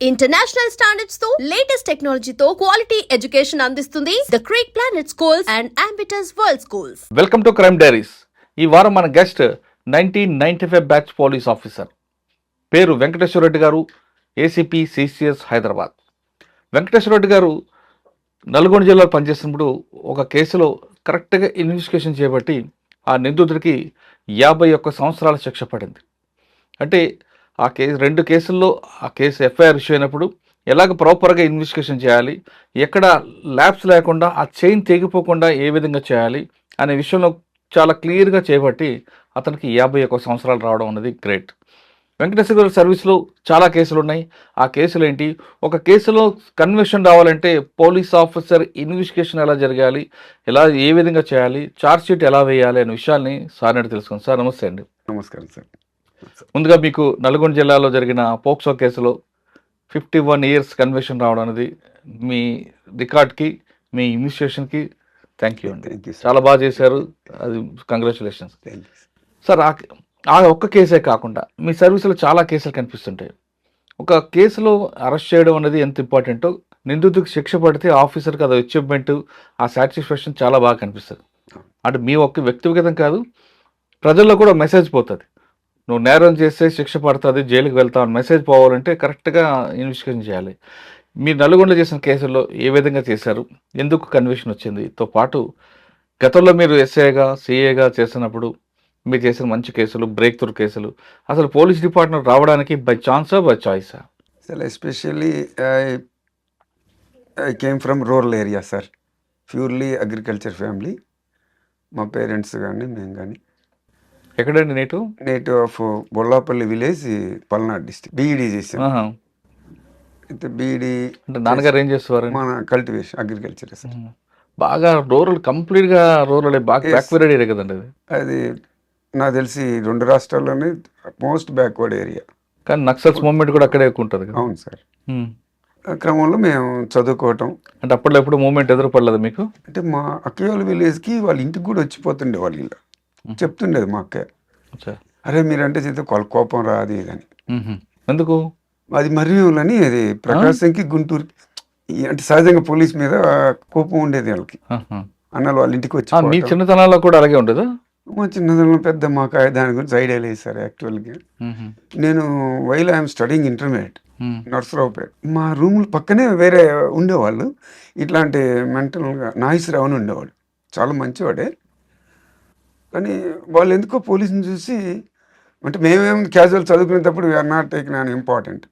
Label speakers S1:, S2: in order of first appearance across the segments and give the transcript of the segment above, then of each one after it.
S1: International స్టాండర్డ్స్తో latest టెక్నాలజీతో quality education అందిస్తుంది the Creek Planet schools and Ambitus World schools
S2: welcome to Crime Diaries ఈ వారం మన guest nineteen ninety five batch police officer పేరు వెంకటేశ్వర రెడ్డి గారు ఏసీపీ సిసిఎస్ హైదరాబాద్. వెంకటేశ్వర రెడ్డి గారు నల్గొండ జిల్లాలో పనిచేస్తున్నప్పుడు ఒక కేసులో కరెక్ట్గా ఇన్వెస్టిగేషన్ చేపట్టి ఆ నిందితుడికి యాభై ఒక్క సంవత్సరాల శిక్ష పడింది. అంటే ఆ కేసు రెండు కేసుల్లో ఆ కేసు ఎఫ్ఐఆర్ ఇష్యూ అయినప్పుడు ఎలాగ ప్రాపర్గా ఇన్వెస్టిగేషన్ చేయాలి ఎక్కడ ల్యాబ్స్ లేకుండా ఆ చైన్ తెగిపోకుండా ఏ విధంగా చేయాలి అనే విషయంలో చాలా క్లియర్గా చేపట్టి అతనికి యాభై ఒక్క సంవత్సరాలు రావడం అనేది గ్రేట్. వెంకటేశ్వర గారి సర్వీస్లో చాలా కేసులు ఉన్నాయి ఆ కేసులు ఏంటి? ఒక కేసులో కన్విక్షన్ రావాలంటే పోలీస్ ఆఫీసర్ ఇన్వెస్టిగేషన్ ఎలా జరగాలి ఎలా ఏ విధంగా చేయాలి ఛార్జ్ షీట్ ఎలా వేయాలి అనే విషయాల్ని సార్ నాటి తెలుసుకుంది. సార్ నమస్తే అండి.
S3: నమస్కారం సార్.
S2: ముందుగా మీకు నల్గొండ జిల్లాలో జరిగిన పోక్సో కేసులో ఫిఫ్టీ వన్ ఇయర్స్ కన్విక్షన్ రావడం అనేది మీ రికార్డ్కి మీ ఇన్వెస్టిగేషన్కి థ్యాంక్ యూ అండి. చాలా బాగా చేశారు. అది కంగ్రాచులేషన్స్. సార్ ఆ ఆ ఒక్క కేసే కాకుండా మీ సర్వీసులో చాలా కేసులు కనిపిస్తుంటాయి. ఒక కేసులో అరెస్ట్ చేయడం అనేది ఎంత ఇంపార్టెంటో నిందితుడికి శిక్ష పడితే ఆఫీసర్కి అది అచీవ్మెంట్ ఆ సాటిస్ఫాక్షన్ చాలా బాగా కనిపిస్తుంది. అంటే మీ ఒక్క వ్యక్తిగతం కాదు ప్రజల్లో కూడా మెసేజ్ పోతుంది. నువ్వు నేరం చేస్తే శిక్ష పడుతుంది జైలుకి వెళ్తావు అని మెసేజ్ పోవాలంటే కరెక్ట్గా ఇన్వెస్టిగేషన్ చేయాలి. మీరు నల్గొండలో చేసిన కేసుల్లో ఏ విధంగా చేశారు? ఎందుకు కన్విషన్ వచ్చింది? తో పాటు గతంలో మీరు ఎస్ఏగా సిఏగా చేసినప్పుడు మీరు చేసిన మంచి కేసులు బ్రేక్ త్రూ కేసులు అసలు పోలీస్ డిపార్ట్మెంట్ రావడానికి బై ఛాన్సా by చాయిసా?
S3: Sir especially I I came from rural area sir. Purely agriculture family. మా పేరెంట్స్ కానీ మేము కానీ.
S2: ఎక్కడండి నేటు?
S3: Native of Bollapalli village Palnadu district BEd చేసాం. అయితే బీఈడీ
S2: అంటే నాన్నగారు ఏం చేసేవారు?
S3: మన కల్టివేషన్ అగ్రికల్చర్
S2: బాగా రూరల్ కంప్లీట్గా రూరల్ బాగా. బ్యాక్వర్డ్ ఏరియా కదండి అది?
S3: అది నాకు తెలిసి రెండు రాష్ట్రాల్లోనే మోస్ట్ బ్యాక్వర్డ్ ఏరియా.
S2: కానీ నక్సల్స్ మూవ్మెంట్ కూడా అక్కడే ఎక్కువ ఉంటుంది కదా?
S3: అవును సార్. క్రమంలో మేము చదువుకోవటం.
S2: అంటే అప్పట్లో ఎప్పుడు మూవ్మెంట్ ఎదురుపడలేదు మీకు?
S3: అంటే మా అక్కయ్య విలేజ్కి వాళ్ళ ఇంటికి కూడా వచ్చిపోతుండే వాళ్ళు ఇలా. చెప్తుండేది మా
S2: అచ్చా.
S3: అరే మీరంటే చేస్తే వాళ్ళ కోపం రాదు ఇదని.
S2: ఎందుకు?
S3: అది మర్రిని అది ప్రకాశంకి గుంటూరుకి ఈ అంటే సహజంగా పోలీస్ మీద కోపం ఉండేది వాళ్ళకి. అన్నలు వాళ్ళ ఇంటికి వచ్చి
S2: మీ కూడా అలాగే ఉండదు?
S3: మా చిన్నదనం పెద్ద మాకు దాని గురించి ఐడియా లేదు సార్ యాక్చువల్గా. నేను while I'm studying intermediate Narasaraopet. మా రూమ్ పక్కనే వేరే ఉండేవాళ్ళు. ఇట్లాంటి మెంటల్గా నాయిస్ రావని ఉండేవాడు చాలా మంచివాడే. కానీ వాళ్ళు ఎందుకో పోలీసుని చూసి అంటే మేమేం క్యాజువల్ చదువుకునేటప్పుడు we are not taking an important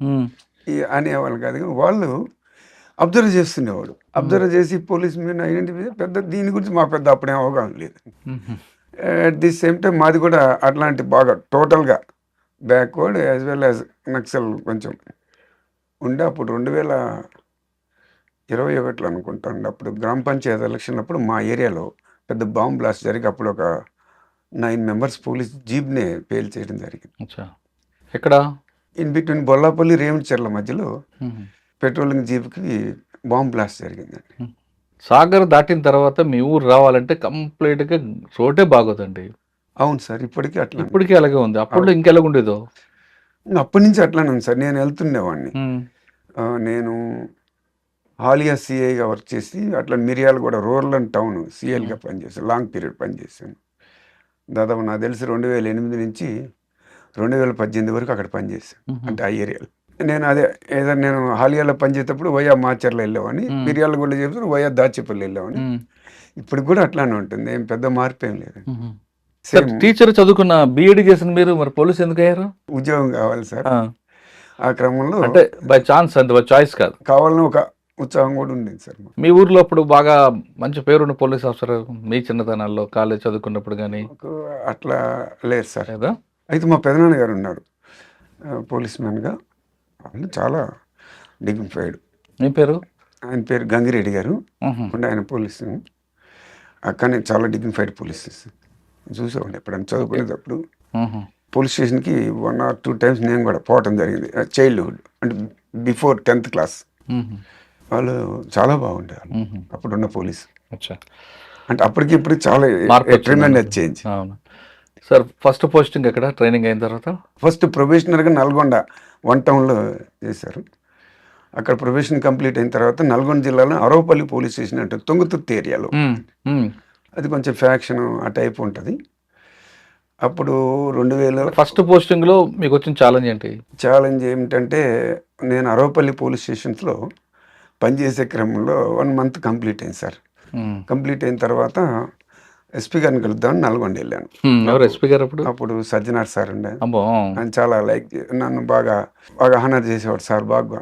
S3: ఈ అనేవాళ్ళు కాదు. కానీ వాళ్ళు అబ్జర్వ్ చేస్తుండేవాడు అబ్జర్వ్ చేసి పోలీస్ మీద ఐడెంటిఫై పెద్ద దీని గురించి మా పెద్ద అప్పుడే అవగాహన లేదు. అట్ ది సేమ్ టైం మాది కూడా అట్లాంటి బాగా టోటల్గా backward as well as Naxal కొంచెం ఉండే అప్పుడు రెండు వేల ఇరవై ఒకటిలో అనుకుంటాను అప్పుడు గ్రామ పంచాయతీ ఎలక్షన్ అప్పుడు మా ఏరియాలో పెద్ద బాంబ్ బ్లాస్ట్ జరిగి అప్పుడు ఒక నైన్ మెంబర్స్ పోలీస్ జీప్నే పేల్ చేయడం జరిగింది.
S2: ఎక్కడ?
S3: ఇన్ బిట్వీన్ బొల్లాపల్లి రేవుడిచెర్ల మధ్యలో పెట్రోలింగ్ జీప్కి బాంబ్ బ్లాస్ట్ జరిగిందండి.
S2: సాగర్ దాటిన తర్వాత మీ ఊరు రావాలంటే కంప్లీట్గా రోడ్డే బాగోదండి.
S3: అవును సార్ ఇప్పటికీ అట్లా
S2: ఇప్పటికీ అలాగే ఉంది. అప్పుడు ఇంకెలా ఉండేదో?
S3: అప్పటి నుంచి అట్లానే ఉంది సార్ నేను వెళ్తుండేవాడిని. నేను హాలియా సిఐగా వర్క్ చేసి అట్లా మిరియాలు కూడా రూరల్ అండ్ టౌన్ సిఐలుగా పనిచేసాను లాంగ్ పీరియడ్ పనిచేశాను. దాదాపు నాకు తెలిసి రెండు వేల ఎనిమిది నుంచి రెండు వేల పద్దెనిమిది వరకు అక్కడ పనిచేశాను. అంటే ఆ ఏరియాలో. నేను అదే ఏదో నేను హాలియాలో పనిచేసేటప్పుడు వయా మాచర్లో వెళ్ళామని. మిరియాలు కూడా చెప్తే వయా దాచేపల్లి వెళ్ళామని ఇప్పుడు కూడా అట్లానే ఉంటుంది. ఏం పెద్ద మార్పు ఏం లేదు.
S2: టీచర్ చదువుకున్న బిఎడ్ చేసిన మీరు మరి పోలీస్ ఎందుకు అయ్యారు?
S3: ఉద్యోగం కావాలి సార్.
S2: ఆ,
S3: ఆ క్రమంలో
S2: అంటే బై ఛాన్స్ అంటే బై చాయిస్ కాదు.
S3: కావాలని ఒక ఉత్సాహం కూడా ఉండేది సార్.
S2: మీ ఊర్లో అప్పుడు బాగా మంచి పేరున్న పోలీస్ ఆఫీసర్ మీ చిన్నతనాల్లో కాలేజ్ చదువుకున్నప్పుడు కానీ
S3: అట్లా లేదు సార్.
S2: లేదా?
S3: అయితే మా పెదనాన్న గారు ఉన్నారు పోలీస్ మ్యాన్గా వాళ్ళు చాలా డిగ్నిఫైడ్
S2: మీ పేరు?
S3: ఆయన పేరు గంగిరెడ్డి గారు. ఉండే ఆయన పోలీసు. కానీ చాలా డిగ్నిఫైడ్ పోలీస్. చూసేవాడిని ఎప్పుడైనా చదువుకునేటప్పుడు. పోలీస్ స్టేషన్కి వన్ ఆర్ టూ టైమ్స్ నేను కూడా పోవటం జరిగింది. చైల్డ్హుడ్ అంటే బిఫోర్ టెన్త్ క్లాస్. వాళ్ళు చాలా
S2: ఉహు.
S3: అప్పుడున్న పోలీస్.
S2: అచ్చా.
S3: అంటే అప్పటికి ఇప్పుడు చాలా. Tremendous change.
S2: Sir first posting ఎక్కడ? ట్రైనింగ్ అయిన తర్వాత?
S3: ఫస్ట్ ప్రొబేషనర్గా నల్గొండ వన్ టౌన్లో చేశారు. అక్కడ ప్రొఫెషన్ కంప్లీట్ అయిన తర్వాత నల్గొండ జిల్లాలో అరవపల్లి పోలీస్ స్టేషన్ అంటే తుంగతుర్తి ఏరియాలో. అది కొంచెం ఫ్యాక్షన్ ఆ టైప్ ఉంటుంది. అప్పుడు రెండు వేల
S2: ఫస్ట్ పోస్టింగ్లో మీకు వచ్చిన ఛాలెంజ్ ఏంటి?
S3: ఛాలెంజ్ ఏమిటంటే నేను అరవపల్లి పోలీస్ స్టేషన్స్లో పనిచేసే క్రమంలో వన్ మంత్ కంప్లీట్ అయింది సార్. కంప్లీట్ అయిన తర్వాత ఎస్పీ గారిని కలుద్దామని నల్గొండ వెళ్ళాను.
S2: ఎవరు ఎస్పీ గారు అప్పుడు?
S3: అప్పుడు సజ్జనార్ సార్ ఉండే. ఆయన చాలా లైక్ నన్ను బాగా బాగా హానర్ చేసేవాడు సార్ బాగా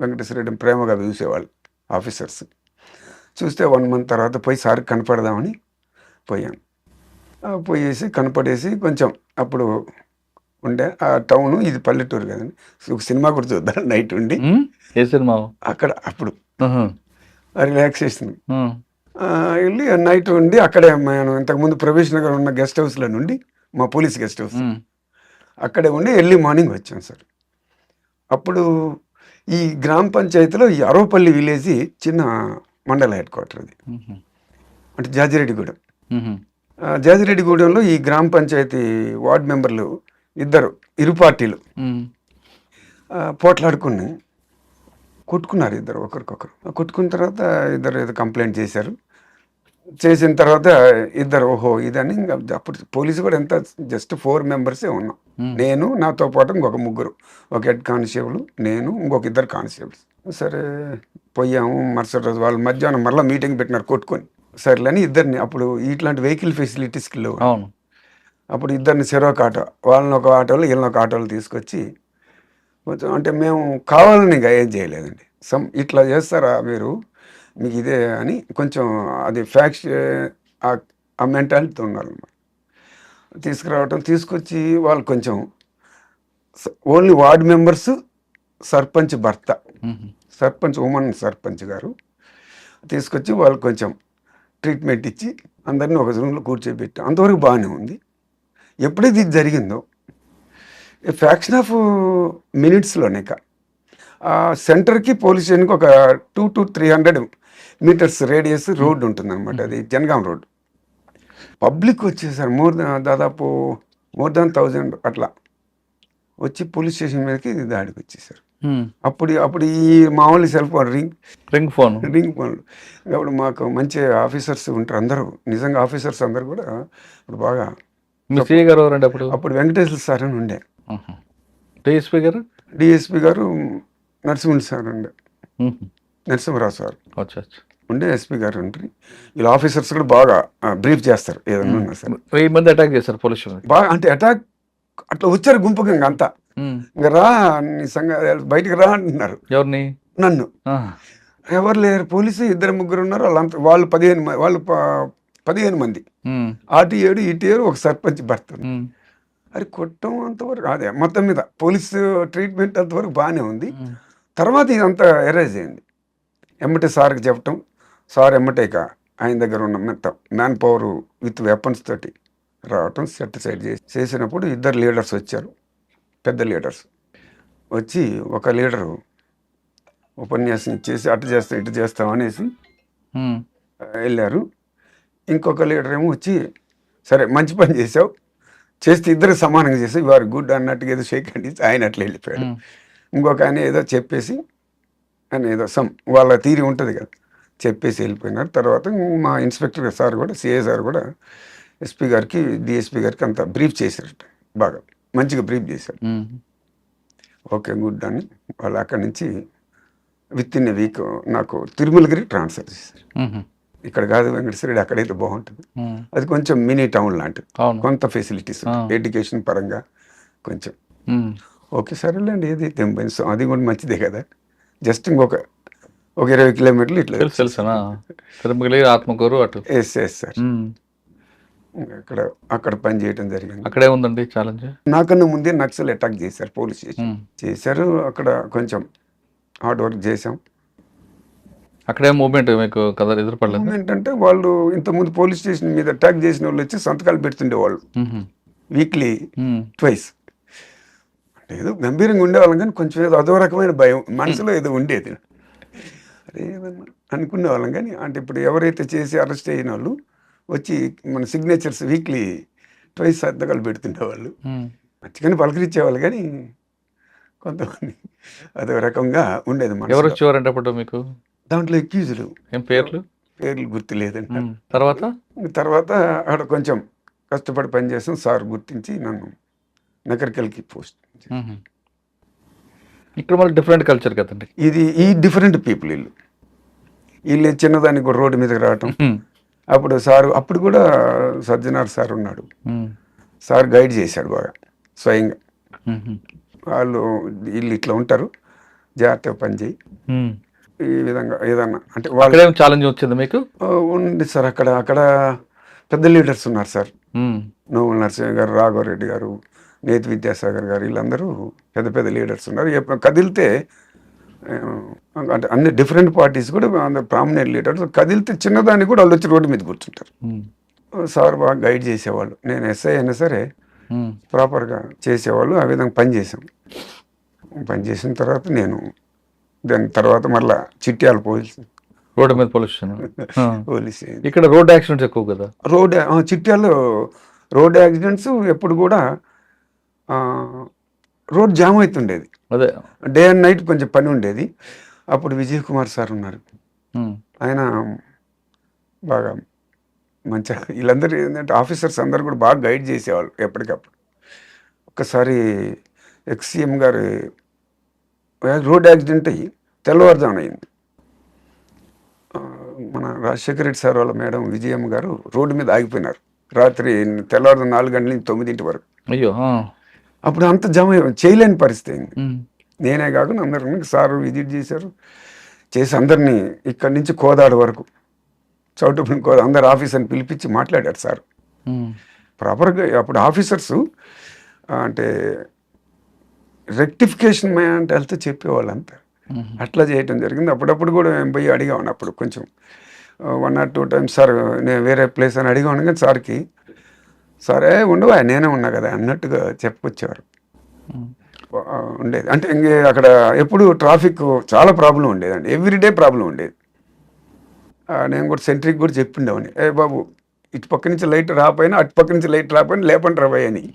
S3: వెంకటేశ్వర రెడ్డి ప్రేమగా చూసేవాళ్ళు ఆఫీసర్స్ చూస్తే వన్ మంత్ తర్వాత పోయి సార్ కనపడదామని పోయాను. పోయేసి కనపడేసి కొంచెం అప్పుడు ఉండే ఆ టౌను ఇది పల్లెటూరు కదండి. ఒక సినిమా కూడా చూద్దాం నైట్ ఉండి.
S2: ఏ సినిమా?
S3: అక్కడ అప్పుడు. రిలాక్సేషన్. వెళ్ళి నైట్ ఉండి అక్కడే నేను ఇంతకుముందు ప్రొఫెషన్ నగర్ ఉన్న గెస్ట్ హౌస్లో నుండి మా పోలీస్ గెస్ట్ హౌస్. అక్కడే ఉండి ఎర్లీ మార్నింగ్ వచ్చాం సార్. అప్పుడు ఈ గ్రామ పంచాయతీలో ఈ అరవపల్లి విలేజ్ చిన్న మండల హెడ్ క్వార్టర్ అది. అంటే జాజిరెడ్డిగూడెం. జాజిరెడ్డిగూడెంలో ఈ గ్రామ పంచాయతీ వార్డు మెంబర్లు ఇద్దరు ఇరు పార్టీలు. పోట్లాడుకుని కొట్టుకున్నారు ఇద్దరు ఒకరికొకరు. కొట్టుకున్న తర్వాత ఇద్దరు ఏదో కంప్లైంట్ చేశారు. చేసిన తర్వాత ఇద్దరు ఓహో ఇదని ఇంకా అప్పుడు పోలీసు కూడా ఎంత జస్ట్ ఫోర్ మెంబర్సే ఉన్నాం. నేను నాతో పాటు ఇంకొక ముగ్గురు ఒక హెడ్ కానిస్టేబుల్ నేను ఇంకొక ఇద్దరు కానిస్టేబుల్స్. సరే పోయాము. మరుసటి రోజు వాళ్ళు మధ్యాహ్నం మళ్ళీ మీటింగ్ పెట్టినారు కొట్టుకొని. సర్లేని ఇద్దరిని అప్పుడు ఇట్లాంటి వెహికల్ ఫెసిలిటీస్కి లేవు. అప్పుడు ఇద్దరిని చెరొక ఆటో వాళ్ళని ఒక ఆటోలో వీళ్ళని ఒక ఆటోలో తీసుకొచ్చి కొంచెం అంటే మేము కావాలని ఏం చేయలేదండి. సమ్ ఇట్లా చేస్తారా మీరు? మీకు ఇదే అని కొంచెం అది ఫ్యాక్స్ ఆ మెంటాలిటీతో ఉండాలన్నమాట. తీసుకురావటం తీసుకొచ్చి వాళ్ళు కొంచెం ఓన్లీ వార్డు మెంబర్స్ సర్పంచ్ భర్త. సర్పంచ్ ఉమన్ సర్పంచ్ గారు తీసుకొచ్చి వాళ్ళు కొంచెం ట్రీట్మెంట్ ఇచ్చి అందరినీ ఒక రూమ్లో కూర్చోబెట్టి. అంతవరకు బాగానే ఉంది. ఎప్పుడైతే ఇది జరిగిందో ఫ్యాక్షన్ ఆఫ్ మినిట్స్లోనే కా ఆ సెంటర్కి పోలీస్ స్టేషన్కి ఒక two to three hundred metres radius road ఉంటుందన్నమాట. అది జనగాం రోడ్. పబ్లిక్ వచ్చేసారు మోర్ దాదాపు మోర్ దాన్ థౌజండ్ అట్లా వచ్చి పోలీస్ స్టేషన్ మీదకి దాడికి వచ్చేసారు.
S2: ఉమ్.
S3: అప్పుడు అప్పుడు ఈ మామూలు cell phone ring
S2: ring phone.
S3: Ring ఫోన్లు కాబట్టి మాకు మంచి ఆఫీసర్స్ ఉంటారు అందరూ. నిజంగా ఆఫీసర్స్ అందరూ కూడా ఇప్పుడు బాగా
S2: మీ గారు ఎవరండి అప్పుడు?
S3: అప్పుడు వెంకటేశ్వర సార్ అని ఉండే.
S2: డిఎస్పీ గారు?
S3: డిఎస్పి గారు నరసింహులు సార్ ఉండే. నరసింహరావు సార్. ఉండే ఎస్పీ గారు ఉంటారు వీళ్ళ ఆఫీసర్స్ కూడా బాగా బ్రీఫ్ చేస్తారు ఏదన్నా సరే.
S2: వెయ్యి మంది అటాక్ చేశారు పోలీసులు
S3: బాగా అంటే అటాక్ అట్లా వచ్చారు గుంపుగా ఇంక అంతా ఇంకా రా నీ సంగ బయటికి రా అంటున్నారు.
S2: ఎవరిని?
S3: నన్ను. ఎవరు లేరు? పోలీసు ఇద్దరు ముగ్గురు ఉన్నారు వాళ్ళంతా వాళ్ళు పదిహేను వాళ్ళు పదిహేను మంది. అటు ఏడు ఇటు ఏడు ఒక సర్పంచ్ భర్త అది కొట్టం అంతవరకు అదే మొత్తం మీద పోలీసు ట్రీట్మెంట్ అంతవరకు బాగానే ఉంది. తర్వాత ఇదంతా ఎరేజ్ అయింది. ఎమ్మటే సార్కి చెప్పటం సార్ ఎమ్మటే ఇక ఆయన దగ్గర ఉన్న మొత్తం మ్యాన్ పవర్ విత్ వెపన్స్ తోటి రావటం సెట్ సైడ్ చేసి చేసినప్పుడు ఇద్దరు లీడర్స్ వచ్చారు. పెద్ద లీడర్స్. వచ్చి ఒక లీడరు ఉపన్యాసం చేసి అటు చేస్తాం ఇటు చేస్తాం అనేసి వెళ్ళారు. ఇంకొక లీడర్ ఏమో వచ్చి సరే మంచి పని చేసావు. చేస్తే ఇద్దరు సమానంగా చేసావు వారు గుడ్ అన్నట్టుగా ఏదో షేక్ అండి ఆయన అట్లా వెళ్ళిపోయాడు. ఇంకొక ఆయన ఏదో చెప్పేసి ఆయన ఏదో సమ్ వాళ్ళ తీరి ఉంటుంది కదా చెప్పేసి వెళ్ళిపోయినారు. తర్వాత మా ఇన్స్పెక్టర్ సార్ కూడా సిఏ సార్ కూడా ఎస్పీ గారికి డిఎస్పీ గారికి అంత బ్రీఫ్ చేశారట బాగా మంచిగా బ్రీఫ్ చేశారు. ఓకే గుడ్ అని వాళ్ళు అక్కడి నుంచి విత్ ఇన్ ఎ వీక్ నాకు తిరుమలగిరి ట్రాన్స్ఫర్ చేశారు. ఇక్కడ కాదు వెంకటేశ్వరుడు అక్కడైతే బాగుంటుంది. అది కొంచెం మినీ టౌన్ లాంటిది. కొంత ఫెసిలిటీస్. ఎడ్యుకేషన్ పరంగా కొంచెం. ఓకే సరేలేండి. ఏది తెంపై సో అది కూడా మంచిదే కదా. జస్ట్ ఇంకొక ఒక ఇరవై కిలోమీటర్లు ఇట్లా
S2: తెలుసు తిరుమల ఆత్మకూరు అటు.
S3: Yes yes sir. అక్కడ అక్కడ పని చేయడం జరిగింది.
S2: అక్కడే ఉందండి ఛాలెంజ్
S3: నాకన్నా ముందే నక్సల్ అటాక్ చేశారు పోలీస్ స్టేషన్. చేశారు. అక్కడ కొంచెం హార్డ్ వర్క్ చేసాం
S2: అక్కడే మూమెంట్ మీకు కథ ఎదురుపడలేదు
S3: ఏంటంటే వాళ్ళు ఇంతకుముందు పోలీస్ స్టేషన్ మీద అటాక్ చేసిన వాళ్ళు వచ్చి సంతకాలు పెడుతుండేవాళ్ళు.
S2: ఉహు,
S3: వీక్లీ ట్వైస్. అంటే ఏదో గంభీరంగా ఉండేవాళ్ళం కానీ కొంచెం ఏదో అదో రకమైన భయం. మనసులో ఏదో ఉండేది. అనుకునే వాళ్ళం కానీ అంటే ఇప్పుడు ఎవరైతే చేసి అరెస్ట్ అయిన వాళ్ళు వచ్చి మన సిగ్నేచర్స్ వీక్లీ ట్వైస్ సంతకాలు పెడుతుండేవాళ్ళు. మంచిగానే పలకరించేవాళ్ళు కానీ కొంతమంది అదో రకంగా ఉండేది
S2: ఎవరు. వచ్చేవారంటే అప్పుడు మీకు?
S3: దాంట్లో ఎక్యూజులు
S2: ఏం పేర్లు
S3: పేర్లు గుర్తులేదండి
S2: ఉమ్. తర్వాత
S3: తర్వాత అక్కడ కొంచెం కష్టపడి పనిచేసాం సార్ గుర్తించి నన్ను నకరికల్కి పోస్ట్.
S2: ఇక్కడ మళ్ళీ డిఫరెంట్ కల్చర్ కదండి
S3: ఇది ఈ డిఫరెంట్ పీపుల్ వీళ్ళు వీళ్ళు చిన్నదానికి కూడా రోడ్డు మీదకి రావటం. అప్పుడు సారు అప్పుడు కూడా సజ్జనార్ సార్ ఉన్నాడు. సార్ గైడ్ చేశాడు బాగా స్వయంగా. వాళ్ళు వీళ్ళు ఇట్లా ఉంటారు జాగ్రత్తగా పని చేయి
S2: ఉమ్.
S3: ఈ విధంగా ఏదన్నా అంటే వాళ్ళు
S2: ఛాలెంజ్ వచ్చింది మీకు
S3: ఉంది సార్ అక్కడ అక్కడ పెద్ద లీడర్స్ ఉన్నారు సార్. నోముల నరసింహ గారు రాఘవరెడ్డి గారు నేతి విద్యాసాగర్ గారు వీళ్ళందరూ పెద్ద పెద్ద లీడర్స్ ఉన్నారు కదిలితే అంటే అన్ని డిఫరెంట్ పార్టీస్ కూడా ప్రామినెంట్ లీడర్స్ కదిలితే చిన్నదాన్ని కూడా వాళ్ళు వచ్చి రోడ్డు మీద కూర్చుంటారు. సార్ బాగా గైడ్ చేసేవాళ్ళు నేను ఎస్ఐ అయినా సరే. ప్రాపర్గా చేసేవాళ్ళు ఆ విధంగా పని చేసాం పని చేసిన తర్వాత నేను దాని తర్వాత మళ్ళా చిట్యాల పోలీస్.
S2: రోడ్డు మీద పొల్యూషన్
S3: పోలీస్
S2: ఇక్కడ రోడ్ యాక్సిడెంట్స్ ఎక్కువ కదా?
S3: రోడ్ ఆ, చిట్యాల్లో రోడ్ యాక్సిడెంట్స్ ఎప్పుడు కూడా రోడ్ జామ్ అవుతుండేది.
S2: అదే.
S3: డే అండ్ నైట్ కొంచెం పని ఉండేది. అప్పుడు విజయ్ కుమార్ సార్ ఉన్నారు. ఆయన బాగా మంచిగా వీళ్ళందరూ ఏంటంటే ఆఫీసర్స్ అందరు కూడా బాగా గైడ్ చేసేవాళ్ళు ఎప్పటికప్పుడు. ఒక్కసారి ఎక్స్సీఎం గారు రోడ్ యాక్సిడెంట్ అయ్యి తెల్లవారుజామున అయింది మన రాజశేఖర రెడ్డి సార్ వాళ్ళ మేడం విజయమ్మ గారు రోడ్డు మీద ఆగిపోయినారు రాత్రి తెల్లవారు నాలుగు గంటల నుంచి తొమ్మిదింటి వరకు
S2: అయ్యో.
S3: అప్పుడు అంత జమ చేయలేని పరిస్థితి అయింది. నేనే కాకుండా అందరిని సార్ విజిట్ చేశారు చేసి అందరినీ ఇక్కడి నుంచి కోదాడ వరకు చౌటుపల్లి కోద అందరు ఆఫీసర్ని పిలిపించి మాట్లాడారు సార్. ప్రాపర్గా అప్పుడు ఆఫీసర్స్ అంటే రెక్టిఫికేషన్ అంటే వెళ్తే చెప్పేవాళ్ళు అంతా. అట్లా చేయటం జరిగింది. అప్పుడప్పుడు కూడా మేము పోయి అడిగాను అప్పుడు కొంచెం. One or two times sir నేను వేరే ప్లేస్ అని అడిగాను కానీ సార్కి సరే ఉండవా నేనే ఉన్నా కదా అన్నట్టుగా చెప్పుకొచ్చేవారు ఉండేది. అంటే ఇంకే అక్కడ ఎప్పుడు ట్రాఫిక్ చాలా ప్రాబ్లం ఉండేదండి. ఎవ్రీడే ప్రాబ్లం ఉండేది. నేను కూడా సెంట్రీకి కూడా చెప్పిండేవాడిని. ఏ బాబు ఇటు పక్క నుంచి లైట్ రాపోయినా అటు పక్క నుంచి లైట్ రాపోయినా లేపండి రాబోయ్ అని.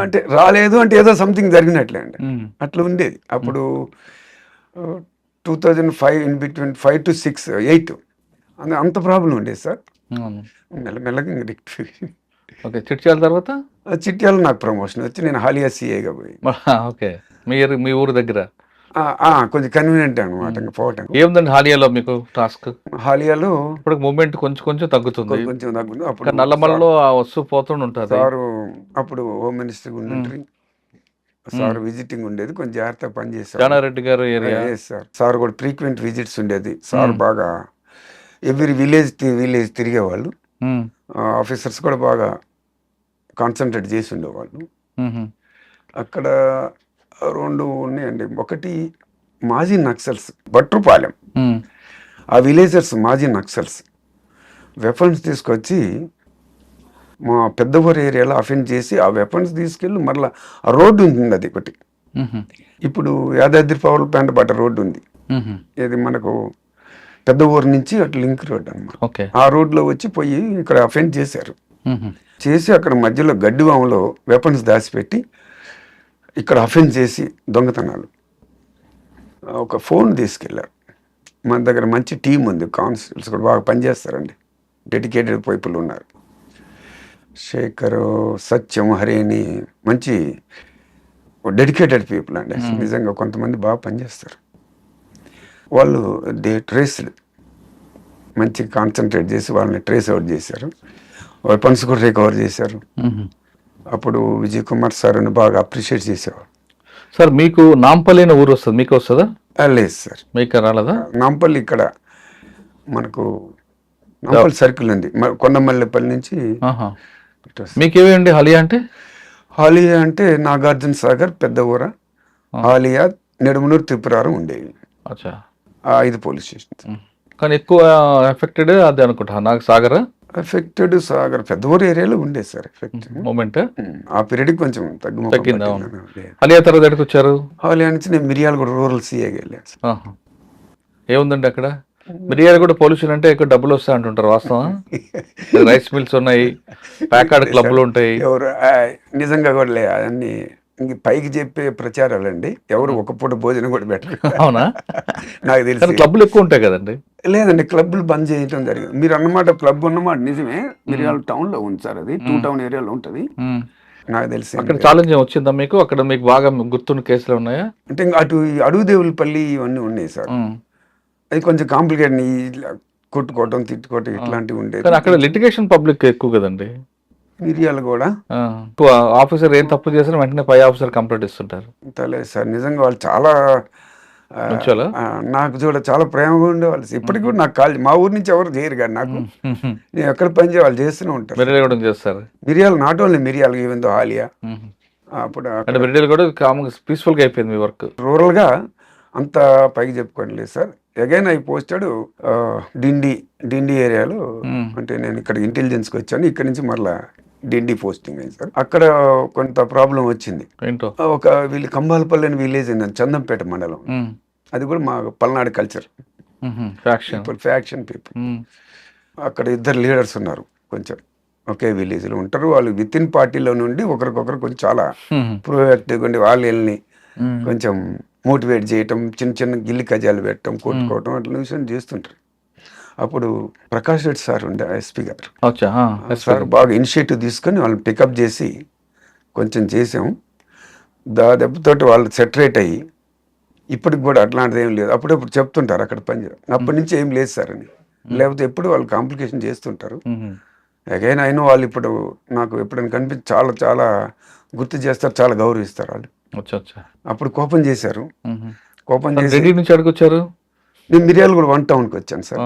S3: అంటే రాలేదు అంటే ఏదో సంథింగ్ జరిగినట్లే అండి. అట్లా ఉండేది. అప్పుడు two thousand five in between five to six eight అంత అంత ప్రాబ్లం ఉండేది సార్. మెల్లమెల్లగా ఇంక.
S2: ఓకే చిట్చాల తర్వాత?
S3: చిట్యాలు నాకు ప్రమోషన్ వచ్చి నేను హాలియా సిఏగా పోయి.
S2: ఓకే. మీ ఊరు- మీ ఊరు దగ్గర?
S3: కొంచెం కన్వీనియంట్ అనమాట పోవటం.
S2: ఏముందండి హాలియాలో మీకు టాస్క్?
S3: హాలియాలో
S2: ఇప్పుడు మూమెంట్ కొంచెం కొంచెం తగ్గుతుంది.
S3: కొంచెం తగ్గుంది అప్పుడు
S2: కానీ నల్లమలలో ఆ వస్తూ పోతుండి ఉంటుంది.
S3: సారు అప్పుడు హోమ్ మినిస్టర్ ఉండి సార్ విజిటింగ్ ఉండేది కొంచెం జాగ్రత్తగా పనిచేశారు
S2: Janareddy garu area?
S3: Sir sir కూడా ఫ్రీక్వెంట్ విజిట్స్ ఉండేది. సార్ బాగా ఎవ్రీ విలేజ్ విలేజ్ తిరిగేవాళ్ళు. ఆఫీసర్స్ కూడా బాగా కాన్సన్ట్రేట్ చేసి ఉండేవాళ్ళు. అక్కడ రెండు ఉన్నాయండి ఒకటి మాజీ నక్సల్స్ భట్రుపాలెం. ఆ విలేజర్స్ మాజీ నక్సల్స్ వెపన్స్ తీసుకొచ్చి మా పెద్దవరి ఏరియాలో అఫెండ్ చేసి ఆ వెపన్స్ తీసుకెళ్ళి మరలా ఆ రోడ్డు ఉంటుంది అది ఒకటి. ఇప్పుడు యాదాద్రి పవర్ ప్లాంట్ బట్ట రోడ్డు ఉంది. ఇది మనకు పెద్ద ఊరు నుంచి అటు లింక్ రోడ్ అన్నమాట
S2: ఓకే
S3: ఆ రోడ్లో వచ్చి పోయి ఇక్కడ అఫెండ్ చేశారు. చేసి అక్కడ మధ్యలో గడ్డివాములో వెపన్స్ దాచిపెట్టి ఇక్కడ అఫెండ్ చేసి దొంగతనాలు. ఒక ఫోన్ తీసుకెళ్ళారు. మన దగ్గర మంచి టీం ఉంది కానిస్టేబుల్స్ కూడా బాగా పనిచేస్తారండి. డెడికేటెడ్ పీపుల్ ఉన్నారు. శేఖర్ సత్యం హరిని మంచి డెడికేటెడ్ పీపుల్ అండి. నిజంగా కొంతమంది బాగా పనిచేస్తారు. వాళ్ళు దే ట్రేస్డ్. మంచి కాన్సన్ట్రేట్ చేసి వాళ్ళని ట్రేస్ అవుట్ చేశారు. వెపన్స్ కూడా రికవర్ చేశారు. అప్పుడు విజయ్ కుమార్ సార్ అని బాగా అప్రిషియేట్ చేసేవారు.
S2: సార్ మీకు నాంపల్లి అనే ఊరు వస్తుంది మీకు వస్తుందా?
S3: లేదు సార్.
S2: మీకు రాలేదా?
S3: నాంపల్లి ఇక్కడ మనకు నాంపల్లి సర్కిల్ ఉంది. కొండమల్లిపల్లి నుంచి వస్తుంది.
S2: మీకేమండి హలియా అంటే?
S3: హాలియా అంటే నాగార్జున సాగర్ పెద్ద ఊర. హాలియా నెడుమనూరు త్రిపురారం ఉండేవి. ఐదు పోలీస్ స్టేషన్స్.
S2: ఉమ్. కానీ ఎక్కువ ఎఫెక్టెడ్ అది అనుకుంటా నాకు సాగర్?
S3: ఎఫెక్టెడ్ సాగర్ పెద్ద ఊరు ఏరియాలో ఉండేది సార్ ఎఫెక్ట్
S2: మూమెంట్
S3: ఆ పీరియడ్కి కొంచెం తగ్గు
S2: తగ్గింది. హలియా తర్వాత ఎక్కడికి వచ్చారు?
S3: హాలియా నుంచి నేను మిరియాల కూడా రూరల్ సీఏకి వెళ్ళాను సార్.
S2: ఏముందండి అక్కడ? మిరియాలు కూడా పొల్యూషన్ అంటే ఎక్కువ డబ్బులు వస్తాయి అంటుంటారు వాస్తవం. రైస్ మిల్స్ ఉన్నాయి ప్యాకార్డ్ క్లబ్లు ఉంటాయి.
S3: ఎవరు నిజంగా కూడా లే అన్ని పైకి చెప్పే ప్రచారాలండి. ఎవరు ఒక పూట భోజనం కూడా పెట్టరు.
S2: అవునా?
S3: నాకు తెలిసి
S2: క్లబ్లు ఎక్కువ ఉంటాయి కదండి.
S3: లేదండి క్లబ్లు బంద్ చేయటం జరిగింది. మీరు అన్నమాట క్లబ్ ఉన్నమాట నిజమే. మిరియాల టౌన్లో ఉంది సార్ అది. టూ టౌన్ ఏరియాలో ఉంటది. నాకు తెలిసి
S2: అక్కడ ఛాలెంజ్ వచ్చిందా మీకు? అక్కడ మీకు బాగా గుర్తున్న కేసులు ఉన్నాయా?
S3: అంటే ఇంకా అటు ఈ అడుగు దేవులపల్లి ఇవన్నీ ఉన్నాయి సార్. అది కొంచెం కాంప్లికేట్ కొట్టుకోవటం తిట్టుకోవటం ఇట్లాంటివి ఉండేది.
S2: అక్కడ లిటిగేషన్ పబ్లిక్ ఎక్కువ కదండి.
S3: మిరియాలు కూడా.
S2: ఆఫీసర్ ఏం తప్పు చేసినా వెంటనే పై ఆఫీసర్ కంప్లైంట్ ఇస్తుంటారు.
S3: తెలియదు సార్ నిజంగా వాళ్ళు చాలా నాకు చూడ చాలా ప్రేమగా ఉండేవాళ్ళు ఇప్పటికి కూడా నాకు కాల్ మా ఊరి నుంచి ఎవరు చేయరు కానీ నాకు. నేను ఎక్కడ పని చేయ వాళ్ళు చేస్తూనే
S2: కూడా చేస్తారు.
S3: మిరియాలు నాట్ ఓన్లీ మిరియాలు ఈవెన్ దో ఆలియా అప్పుడు
S2: అంటే మెరీడియల్ కూడా పీస్ఫుల్గా అయిపోయింది మీ వర్క్.
S3: రూరల్గా అంత పైకి చెప్పుకోండి లేదు sir. Again I posted Dindi Dindi ఏరియాలో. అంటే నేను ఇక్కడ ఇంటెలిజెన్స్కి వచ్చాను. ఇక్కడ నుంచి మరలా డిండి పోస్టింగ్ అయింది సార్. అక్కడ కొంత ప్రాబ్లం వచ్చింది. ఒక వీళ్ళు కంబాలపల్లి అని విలేజ్ అయింది చందంపేట మండలం. అది కూడా మా Palnadu culture.
S2: Faction.
S3: People faction people అక్కడ ఇద్దరు లీడర్స్ ఉన్నారు కొంచెం. ఒకే విలేజ్లో ఉంటారు. వాళ్ళు విత్ ఇన్ పార్టీలో నుండి ఒకరికొకరు కొంచెం చాలా ప్రోయాక్టివ్గా ఉండి వాళ్ళు వెళ్ళి కొంచెం మోటివేట్ చేయటం చిన్న చిన్న గిల్లి కజాలు పెట్టడం కొట్టుకోవటం అట్లా విషయం చేస్తుంటారు. అప్పుడు ప్రకాష్ రెడ్డి సార్ ఉండే ఎస్పీ గారు. సార్ బాగా ఇనిషియేటివ్ తీసుకొని వాళ్ళని పికప్ చేసి కొంచెం చేసాం. దా దెబ్బతోటి వాళ్ళు సెటరేట్ అయ్యి ఇప్పటికి కూడా అట్లాంటిది ఏం లేదు. అప్పుడప్పుడు చెప్తుంటారు అక్కడ పని చేయడం. అప్పటి నుంచి ఏం లేదు సార్ అని. లేకపోతే ఎప్పుడు వాళ్ళు కాంప్లికేషన్ చేస్తుంటారు. అగైన్ అయినా వాళ్ళు ఇప్పుడు నాకు ఎప్పుడైనా కనిపించి చాలా చాలా గుర్తు చేస్తారు చాలా గౌరవిస్తారు వాళ్ళు. అప్పుడు కోపం చేశారు. కోపం చేసి
S2: నుంచి అడుగుచ్చారు
S3: నేను మిరియాలు కూడా వన్ టౌన్కి వచ్చాను సార్.